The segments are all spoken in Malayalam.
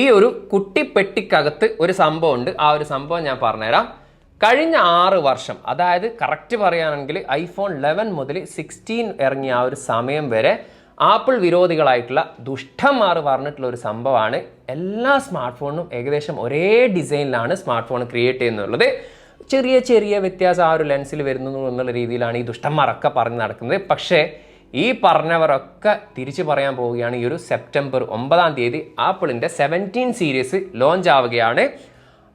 ഈ ഒരു കുട്ടിപ്പെട്ടിക്കകത്ത് ഒരു സംഭവം ഉണ്ട് ആ ഒരു സംഭവം ഞാൻ പറഞ്ഞുതരാം. കഴിഞ്ഞ ആറ് വർഷം അതായത് കറക്റ്റ് പറയുകയാണെങ്കിൽ ഐഫോൺ ലെവൻ മുതൽ സിക്സ്റ്റീൻ ഇറങ്ങിയ ആ ഒരു സമയം വരെ ആപ്പിൾ വിരോധികളായിട്ടുള്ള ദുഷ്ടന്മാർ പറഞ്ഞിട്ടുള്ള ഒരു സംഭവമാണ്. എല്ലാ സ്മാർട്ട് ഫോണിനും ഏകദേശം ഒരേ ഡിസൈനിലാണ് സ്മാർട്ട് ഫോൺ ക്രിയേറ്റ് ചെയ്യുന്നുള്ളത്. ചെറിയ ചെറിയ വ്യത്യാസം ആ ഒരു ലെൻസിൽ വരുന്നു എന്നുള്ള രീതിയിലാണ് ഈ ദുഷ്ടന്മാരൊക്കെ പറഞ്ഞ് നടക്കുന്നത്. പക്ഷേ ഈ പറഞ്ഞവരൊക്കെ തിരിച്ചു പറയാൻ പോവുകയാണ്. ഈ ഒരു സെപ്റ്റംബർ ഒമ്പതാം തീയതി ആപ്പിളിന്റെ സെവന്റീൻ സീരീസ് ലോഞ്ച് ആവുകയാണ്.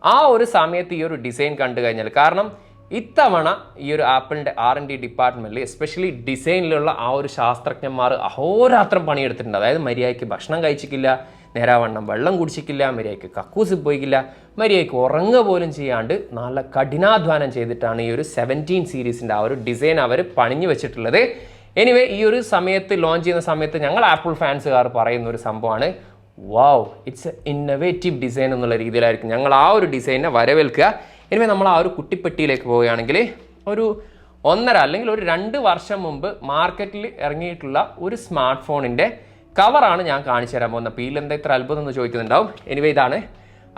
ആ ഒരു സമയത്ത് ഈ ഒരു ഡിസൈൻ കണ്ടു കഴിഞ്ഞാൽ കാരണം ഇത്തവണ ഈ ഒരു ആപ്പിളിന്റെ ആർ എൻ ഡി ഡിപ്പാർട്ട്മെന്റിൽ എസ്പെഷ്യലി ഡിസൈനിലുള്ള ആ ഒരു ശാസ്ത്രജ്ഞന്മാർ അഹോരാത്രം പണിയെടുത്തിട്ടുണ്ട്. അതായത് മര്യാദയ്ക്ക് ഭക്ഷണം കഴിച്ചിട്ടില്ല നേരാവണ്ണം വെള്ളം കുടിച്ചിട്ടില്ല മര്യാദയ്ക്ക് കക്കൂസ് പോയിക്കില്ല മര്യാദയ്ക്ക് ഉറങ്ങുക പോലും ചെയ്യാണ്ട് നല്ല കഠിനാധ്വാനം ചെയ്തിട്ടാണ് ഈ ഒരു സെവന്റീൻ സീരീസിന്റെ ആ ഒരു ഡിസൈൻ അവർ പണിഞ്ഞു വെച്ചിട്ടുള്ളത്. എനിവേ ഈ ഒരു സമയത്ത് ലോഞ്ച് ചെയ്യുന്ന സമയത്ത് ഞങ്ങൾ ആപ്പിൾ ഫാൻസുകാർ പറയുന്ന ഒരു സംഭവമാണ്. വാവ് ഇറ്റ്സ് ഇന്നവേറ്റീവ് ഡിസൈൻ എന്നുള്ള രീതിയിലായിരിക്കും ഞങ്ങൾ ആ ഒരു ഡിസൈനെ വരവേൽക്കുക. എനിവേ നമ്മൾ ആ ഒരു കുട്ടിപ്പെട്ടിയിലേക്ക് പോവുകയാണെങ്കിൽ ഒരു ഒന്നര അല്ലെങ്കിൽ ഒരു രണ്ട് വർഷം മുമ്പ് മാർക്കറ്റിൽ ഇറങ്ങിയിട്ടുള്ള ഒരു സ്മാർട്ട് ഫോണിന്റെ കവറാണ് ഞാൻ കാണിച്ചു തരാൻ പോകുന്നത്. അപ്പോൾ ഇതിലെന്താ ഇത്ര അത്ഭുതം എന്ന് ചോദിക്കുന്നുണ്ടാവും. എനിവേ ഇതാണ്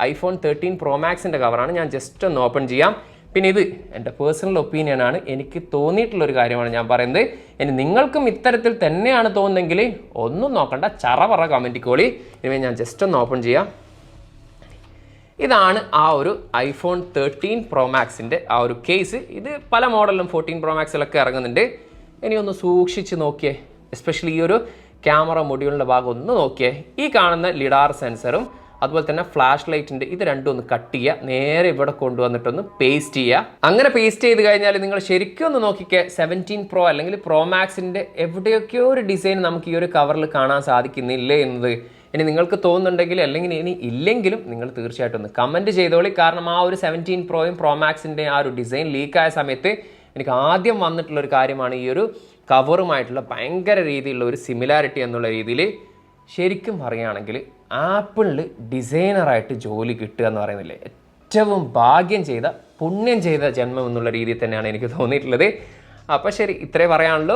ഐഫോൺ തേർട്ടീൻ പ്രോ മാക്സിന്റെ കവറാണ്. ഞാൻ ജസ്റ്റ് ഒന്ന് ഓപ്പൺ ചെയ്യാം. പിന്നെ ഇത് എന്റെ പേഴ്സണൽ ഒപ്പീനിയനാണ് എനിക്ക് തോന്നിയിട്ടുള്ള ഒരു കാര്യമാണ് ഞാൻ പറയുന്നത്. ഇനി നിങ്ങൾക്കും ഇത്തരത്തിൽ തന്നെയാണ് തോന്നുന്നതെങ്കിൽ ഒന്നും നോക്കണ്ട. ചറപറ കമന്റ് കോളി ഇനി ഞാൻ ജസ്റ്റ് ഒന്ന് ഓപ്പൺ ചെയ്യാം. ഇതാണ് ആ ഒരു ഐഫോൺ തേർട്ടീൻ പ്രോ മാക്സിന്റെ ആ ഒരു കേസ് ഇത് പല മോഡലിലും ഫോർട്ടീൻ പ്രോ മാക്സിലൊക്കെ ഇറങ്ങുന്നുണ്ട്. ഇനി ഒന്ന് സൂക്ഷിച്ച് നോക്കിയേ. എസ്പെഷ്യലി ഈ ഒരു ക്യാമറ മൊഡ്യൂളിന്റെ ഭാഗം ഒന്ന് നോക്കിയേ. ഈ കാണുന്ന ലിഡാർ സെൻസറും അതുപോലെ തന്നെ ഫ്ലാഷ് ലൈറ്റിന്റെ ഇത് രണ്ടും ഒന്ന് കട്ട് ചെയ്യുക. നേരെ ഇവിടെ കൊണ്ടുവന്നിട്ടൊന്ന് പേസ്റ്റ് ചെയ്യുക. അങ്ങനെ പേസ്റ്റ് ചെയ്ത് കഴിഞ്ഞാൽ നിങ്ങൾ ശരിക്കും ഒന്ന് നോക്കിക്കേ സെവന്റീൻ പ്രോ അല്ലെങ്കിൽ പ്രോ മാക്സിന്റെ എവിടെയൊക്കെയോ ഒരു ഡിസൈൻ നമുക്ക് ഈ ഒരു കവറിൽ കാണാൻ സാധിക്കുന്നില്ലേ എന്നത് ഇനി നിങ്ങൾക്ക് തോന്നുന്നുണ്ടെങ്കിൽ അല്ലെങ്കിൽ ഇനി ഇല്ലെങ്കിലും നിങ്ങൾ തീർച്ചയായിട്ടും ഒന്ന് കമന്റ് ചെയ്തോളി. കാരണം ആ ഒരു സെവന്റീൻ പ്രോയും പ്രോ മാക്സിന്റെ ആ ഒരു ഡിസൈൻ ലീക്കായ സമയത്ത് എനിക്ക് ആദ്യം വന്നിട്ടുള്ള ഒരു കാര്യമാണ് ഈ ഒരു കവറുമായിട്ടുള്ള ഭയങ്കര രീതിയിലുള്ള ഒരു സിമിലാരിറ്റി എന്നുള്ള രീതിയിൽ ശരിക്കും പറയുകയാണെങ്കിൽ ആപ്പിളിൽ ഡിസൈനറായിട്ട് ജോലി കിട്ടുക എന്ന് പറയുന്നില്ലേ? ഏറ്റവും ഭാഗ്യം ചെയ്ത പുണ്യം ചെയ്ത ജന്മം എന്നുള്ള രീതിയിൽ തന്നെയാണ് എനിക്ക് തോന്നിയിട്ടുള്ളത്. അപ്പോൾ ശരി ഇത്രേ പറയാനുള്ളൂ.